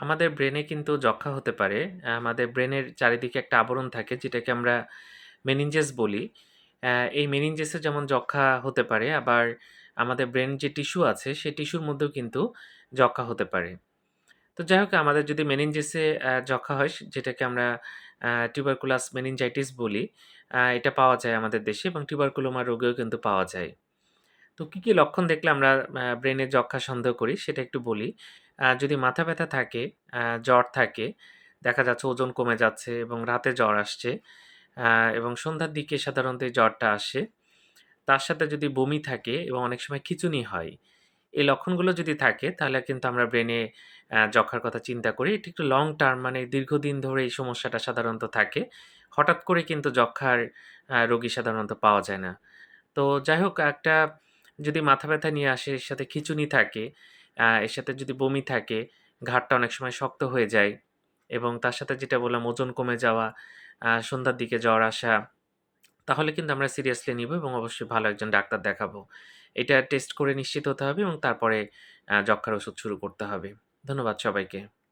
আমাদের ব্রেনে কিন্তু যক্ষা হতে পারে। আমাদের ব্রেনের চারিদিকে একটা আবরণ থাকে যেটাকে আমরা মেনিনজেস বলি। এই মেনিনজেসে যেমন যক্ষা হতে পারে, আবার আমাদের ব্রেন যে টিস্যু আছে, সেই টিস্যুর মধ্যেও কিন্তু যক্ষা হতে পারে। তো যাই হোক আমাদের যদি মেনিনজেসে যক্ষা হয়, যেটাকে আমরা টিউবারকুলাস মেনিনজাইটিস বলি। এটা পাওয়া যায় আমাদের দেশে এবং টিউবারকুলোমা রোগেও কিন্তু পাওয়া যায়। তো কি, কি লক্ষণ দেখলে আমরা ব্রেনে যক্ষ্মা সন্দেহ করি সেটা একটু বলি। যদি মাথা ব্যথা থাকে, জ্বর থাকে, দেখা যাচ্ছে ওজন কমে যাচ্ছে এবং রাতে জ্বর আসছে এবং সন্ধ্যার দিকে সাধারণত এই জ্বরটা আসে। তার সাথে যদি বমি থাকে এবং অনেক সময় খিঁচুনি হয়, এই লক্ষণগুলো যদি থাকে তাহলে কিন্তু আমরা ব্রেনে আ যক্ষ্মার কথা চিন্তা করি। এটা একটু লং টার্ম মানে দীর্ঘদিন ধরে এই সমস্যাটা সাধারণত থাকে। হঠাৎ করে কিন্তু যক্ষ্মার আ রোগী সাধারণত পাওয়া যায় না। তো যাই হোক একটা যদি মাথা ব্যথা নিয়ে আসে, এর সাথে খিঁচুনি থাকে, এর সাথে যদি বমি থাকে, ঘাড়টা অনেক সময় শক্ত হয়ে যায় এবং তার সাথে যেটা বললাম ওজন কমে যাওয়া, সন্ধ্যার দিকে জ্বর আসা, তাহলে কিন্তু আমরা সিরিয়াসলি নিবো এবং অবশ্যই ভালো একজন ডাক্তার দেখাবো। এটা টেস্ট করে নিশ্চিত হতে হবে এবং তারপরে আ যক্ষ্মার ওষুধ শুরু করতে হবে। ধন্যবাদ সবাইকে।